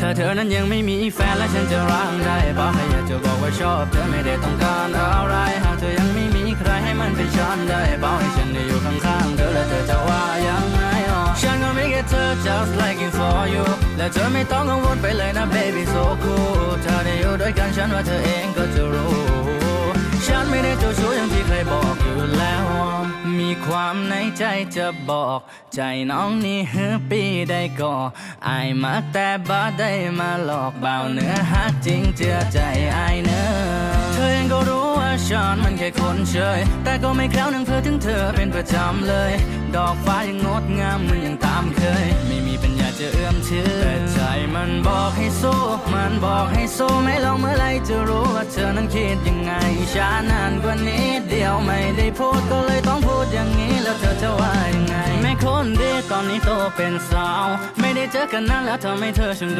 ถ้าเธอนั้นยังไม่มีแฟนและฉันจะร้างได้เปล่าแค่อยากจะบอกว่าชอบเธอไม่ได้ต้องการอะไร หากเธอยังไม่มีใครให้มันเป็นฉันได้เปล่าให้ฉันได้อยู่ข้างๆเธอและเธอจะว่ายังไงอ๋อฉันก็มีแค่เธอ just like it for you และเธอไม่ต้องกังวลไปเลยนะ baby so cool เธอได้อยู่ด้วยกันฉันว่าเธอเองก็จะรู้ ความในใจจะบอก ใจน้องนี่ฮือปีได้ก่ออายมักแต่บ้าได้มาหลอกเบาเนื้อฮักจริงเจือใจอายเนอเธอเองก็รู้ว่าฉันมันแค่คนเฉย แต่ก็ไม่แคล้วนึงเธอถึงเธอเป็นประจำเลย ดอกฟ้ายังงดงามมันยังตามเคย ไม่มีปัญญาจะเอื้อมถึงแต่ใจมันบอกให้สู้มันบอกให้สู้ไม่ลองเมื่อไรจะรู้ว่าเธอนั้นคิดยังไงช้านานกว่านี้เดียวไม่ได้พูดก็เลย จะว่ายังไงแม่คนดีตอนนี้โตเป็นสาว ไม่ได้เจอกันนานแล้วทำให้เธอฉัน